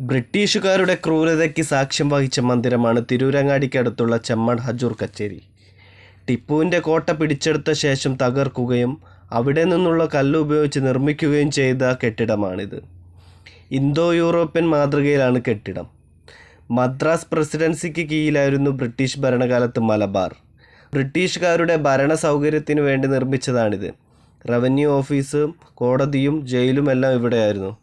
ബ്രിട്ടീഷുകാരുടെ ക്രൂരതയ്ക്ക് സാക്ഷ്യം വഹിച്ച മന്ദിരമാണ് തിരൂരങ്ങാടിക്കടുത്തുള്ള ചെമ്മൺ ഹജൂർ കച്ചേരി. ടിപ്പുവിന്റെ കോട്ട പിടിച്ചെടുത്ത ശേഷം തകർക്കുകയും അവിടെ നിന്നുള്ള കല്ല് ഉപയോഗിച്ച് നിർമ്മിക്കുകയും ചെയ്ത കെട്ടിടമാണിത്. ഇന്തോ യൂറോപ്യൻ മാതൃകയിലാണ് കെട്ടിടം. മദ്രാസ് പ്രസിഡൻസിക്ക് കീഴിലായിരുന്നു ബ്രിട്ടീഷ് ഭരണകാലത്ത് മലബാർ. ബ്രിട്ടീഷുകാരുടെ ഭരണ സൗകര്യത്തിന് വേണ്ടി നിർമ്മിച്ചതാണിത്. റവന്യൂ ഓഫീസും കോടതിയും ജയിലുമെല്ലാം ഇവിടെയായിരുന്നു.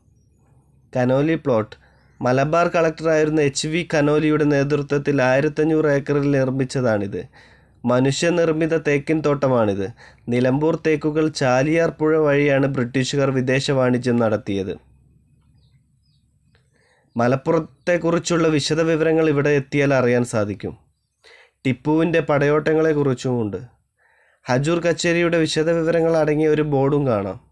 കനോലി പ്ലോട്ട് മലബാർ കളക്ടറായിരുന്ന എച്ച് വി കനോലിയുടെ നേതൃത്വത്തിൽ ആയിരത്തഞ്ഞൂറ് ഏക്കറിൽ നിർമ്മിച്ചതാണിത്. മനുഷ്യനിർമ്മിത തേക്കിൻ തോട്ടമാണിത്. നിലമ്പൂർ തേക്കുകൾ ചാലിയാർ പുഴ വഴിയാണ് ബ്രിട്ടീഷുകാർ വിദേശ വാണിജ്യം നടത്തിയത്. മലപ്പുറത്തെക്കുറിച്ചുള്ള വിശദ വിവരങ്ങൾ ഇവിടെ എത്തിയാൽ അറിയാൻ സാധിക്കും. ടിപ്പുവിന്റെ പടയോട്ടങ്ങളെക്കുറിച്ചുമുണ്ട്. ഹജൂർ കച്ചേരിയുടെ വിശദ വിവരങ്ങൾ അടങ്ങിയ ഒരു ബോർഡും കാണാം.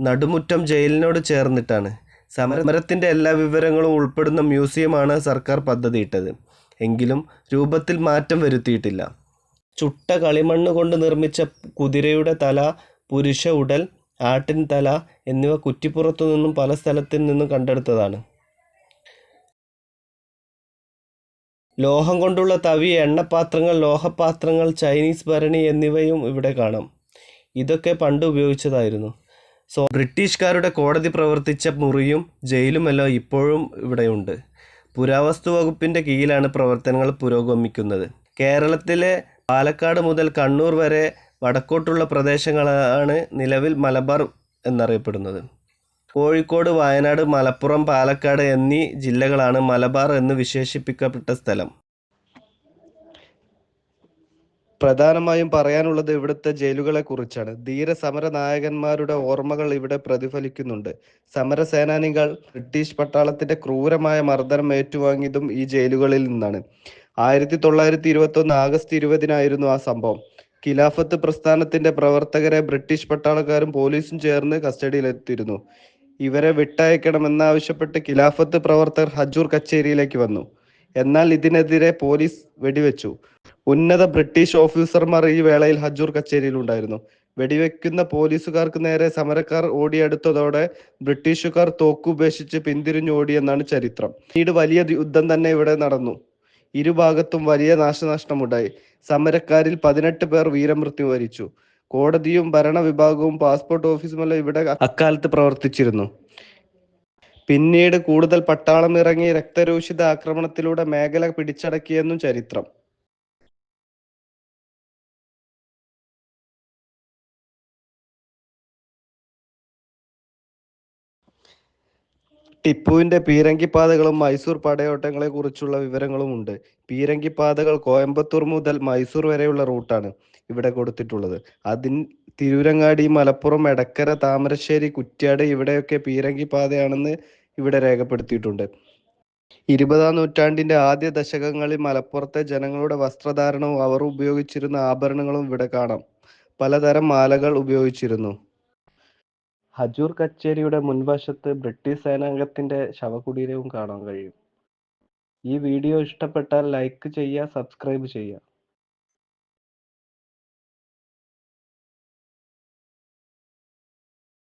നടുമുറ്റം ജയിലിനോട് ചേർന്നിട്ടാണ്. സമരത്തിന്റെ എല്ലാ വിവരങ്ങളും ഉൾപ്പെടുന്ന മ്യൂസിയമാണ് സർക്കാർ പദ്ധതിയിട്ടത്. എങ്കിലും രൂപത്തിൽ മാറ്റം വരുത്തിയിട്ടില്ല. ചുട്ട കളിമണ്ണ് കൊണ്ട് നിർമ്മിച്ച കുതിരയുടെ തല പുരുഷ ഉടൽ ആട്ടിൻ തല എന്നിവ കുറ്റിപ്പുറത്തു നിന്നും പല സ്ഥലത്തിൽ നിന്നും കണ്ടെടുത്തതാണ്. ലോഹം കൊണ്ടുള്ള തവി എണ്ണപാത്രങ്ങൾ ലോഹപാത്രങ്ങൾ ചൈനീസ് ഭരണി എന്നിവയും ഇവിടെ കാണാം. ഇതൊക്കെ പണ്ട് ഉപയോഗിച്ചതായിരുന്നു. സോ ബ്രിട്ടീഷുകാരുടെ കോടതി പ്രവർത്തിച്ച മുറിയും ജയിലുമെല്ലാം ഇപ്പോഴും ഇവിടെയുണ്ട്. പുരാവസ്തു വകുപ്പിന്റെ കീഴിലാണ് പ്രവർത്തനങ്ങൾ പുരോഗമിക്കുന്നത്. കേരളത്തിലെ പാലക്കാട് മുതൽ കണ്ണൂർ വരെ വടക്കോട്ടുള്ള പ്രദേശങ്ങളാണ് നിലവിൽ മലബാർ എന്നറിയപ്പെടുന്നത്. കോഴിക്കോട് വയനാട് മലപ്പുറം പാലക്കാട് എന്നീ ജില്ലകളാണ് മലബാർ എന്ന് വിശേഷിപ്പിക്കപ്പെട്ട സ്ഥലം. പ്രധാനമായും പറയാനുള്ളത് ഇവിടുത്തെ ജയിലുകളെ കുറിച്ചാണ് ധീര സമര നായകന്മാരുടെ ഓർമ്മകൾ ഇവിടെ പ്രതിഫലിക്കുന്നുണ്ട്. സമരസേനാനികൾ ബ്രിട്ടീഷ് പട്ടാളത്തിന്റെ ക്രൂരമായ മർദ്ദനം ഏറ്റുവാങ്ങിയതും ഈ ജയിലുകളിൽ നിന്നാണ്. ആയിരത്തി തൊള്ളായിരത്തി ഇരുപത്തി ഒന്ന് ആഗസ്റ്റ് ഇരുപതിനായിരുന്നു ആ സംഭവം. ഖിലാഫത്ത് പ്രസ്ഥാനത്തിന്റെ പ്രവർത്തകരെ ബ്രിട്ടീഷ് പട്ടാളക്കാരും പോലീസും ചേർന്ന് കസ്റ്റഡിയിലെത്തിയിരുന്നു. ഇവരെ വിട്ടയക്കണമെന്നാവശ്യപ്പെട്ട് ഖിലാഫത്ത് പ്രവർത്തകർ ഹജൂർ കച്ചേരിയിലേക്ക് വന്നു. എന്നാൽ ഇതിനെതിരെ പോലീസ് വെടിവെച്ചു. ഉന്നത ബ്രിട്ടീഷ് ഓഫീസർമാർ ഈ വേളയിൽ ഹജൂർ കച്ചേരിയിൽ ഉണ്ടായിരുന്നു വെടിവെക്കുന്ന പോലീസുകാർക്ക് നേരെ സമരക്കാർ ഓടിയെടുത്തതോടെ ബ്രിട്ടീഷുകാർ തോക്കുപേക്ഷിച്ച് പിന്തിരിഞ്ഞു ഓടിയെന്നാണ് ചരിത്രം. പിന്നീട് വലിയ യുദ്ധം തന്നെ ഇവിടെ നടന്നു. ഇരുഭാഗത്തും വലിയ നാശനഷ്ടമുണ്ടായി. സമരക്കാരിൽ പതിനെട്ട് പേർ വീരമൃത്യു വരിച്ചു. കോടതിയും ഭരണവിഭാഗവും പാസ്പോർട്ട് ഓഫീസുമെല്ലാം ഇവിടെ അക്കാലത്ത് പ്രവർത്തിച്ചിരുന്നു. പിന്നീട് കൂടുതൽ പട്ടാളം ഇറങ്ങി രക്തരൂഷിത ആക്രമണത്തിലൂടെ മേഖല പിടിച്ചടക്കിയെന്നും ചരിത്രം. ടിപ്പുവിന്റെ പീരങ്കിപ്പാതകളും മൈസൂർ പടയോട്ടങ്ങളെ കുറിച്ചുള്ള വിവരങ്ങളും ഉണ്ട് പീരങ്കിപ്പാതകൾ കോയമ്പത്തൂർ മുതൽ മൈസൂർ വരെയുള്ള റൂട്ടാണ് ഇവിടെ കൊടുത്തിട്ടുള്ളത്. അതിൻ തിരൂരങ്ങാടി മലപ്പുറം എടക്കര താമരശ്ശേരി കുറ്റ്യാട് ഇവിടെയൊക്കെ പീരങ്കിപ്പാതയാണെന്ന് ഇവിടെ രേഖപ്പെടുത്തിയിട്ടുണ്ട്. ഇരുപതാം നൂറ്റാണ്ടിന്റെ ആദ്യ ദശകങ്ങളിൽ മലപ്പുറത്തെ ജനങ്ങളുടെ വസ്ത്രധാരണവും അവർ ഉപയോഗിച്ചിരുന്ന ആഭരണങ്ങളും ഇവിടെ കാണാം. പലതരം മാലകൾ ഉപയോഗിച്ചിരുന്നു. ഹജൂർ കച്ചേരിയുടെ മുൻവശത്ത് ബ്രിട്ടീഷ് സേനാംഗത്തിന്റെ ശവകുടീരവും കാണാൻ കഴിയും. ഈ വീഡിയോ ഇഷ്ടപ്പെട്ടാൽ ലൈക്ക് ചെയ്യുക സബ്സ്ക്രൈബ് ചെയ്യുക.